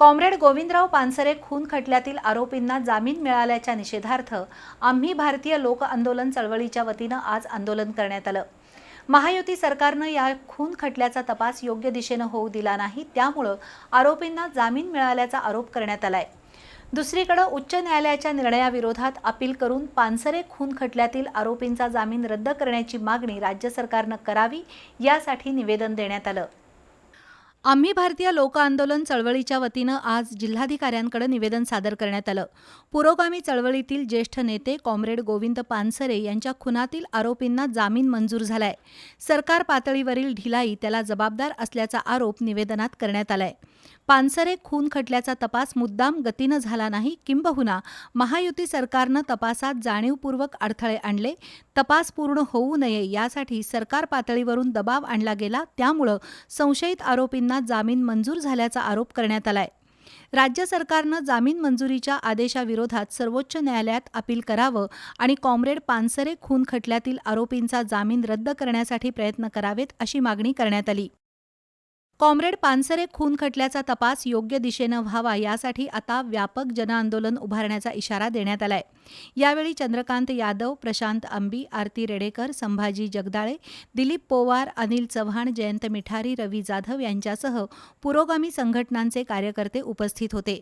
Comrade Govindrao Pansare खून खटल्यातील आरोपींना जामीन मिळाल्याच्या निषेधार्थ आम्ही भारतीय लोक आंदोलन चळवळीच्या वतीनं आज आंदोलन करण्यात आलं. महायुती सरकारनं या खून खटल्याचा तपास योग्य दिशेनं होऊ दिला नाही त्यामुळं आरोपींना जामीन मिळाल्याचा आरोप करण्यात आलाय. दुसरीकडं उच्च न्यायालयाच्या निर्णयाविरोधात अपील करून पानसरे खून खटल्यातील आरोपींचा जामीन रद्द करण्याची मागणी राज्य सरकारनं करावी यासाठी निवेदन देण्यात आलं. आम्ही भारतीय लोक आंदोलन चळवळीच्या वतीनं आज जिल्हाधिकाऱ्यांकडे निवेदन सादर करण्यात आलं. पुरोगामी चळवळीतील ज्येष्ठ नेते कॉम्रेड गोविंद पानसरे यांच्या खुनातील आरोपींना जामीन मंजूर झालाय. सरकार पातळीवरील ढिलाई त्याला जबाबदार असल्याचा आरोप निवेदनात करण्यात आलाय. पानसरे खून खटल्याचा तपास मुद्दाम गतीनं झाला नाही किंबहुना महायुती सरकारनं तपासात जाणीवपूर्वक अडथळे आणले. तपास पूर्ण होऊ नये यासाठी सरकार पातळीवरून दबाव आणला गेला त्यामुळं संशयित आरोपींना जामीन मंजूर झाल्याचा आरोप करण्यात आलाय. राज्य सरकारनं जामीन मंजुरीच्या आदेशाविरोधात सर्वोच्च न्यायालयात अपील करावं आणि कॉम्रेड पानसरे खून खटल्यातील आरोपींचा जामीन रद्द करण्यासाठी प्रयत्न करावेत अशी मागणी करण्यात आली. कॉम्रेड पानसरे खून खटल्याचा तपास योग्य दिशेनं व्हावा यासाठी आता व्यापक जनआंदोलन उभारण्याचा इशारा देण्यात आलाय. यावेळी चंद्रकांत यादव प्रशांत अंबी आरती रेडेकर संभाजी जगदाळे दिलीप पोवार अनिल चव्हाण जयंत मिठारी रवी जाधव यांच्यासह पुरोगामी संघटनांचे कार्यकर्ते उपस्थित होते.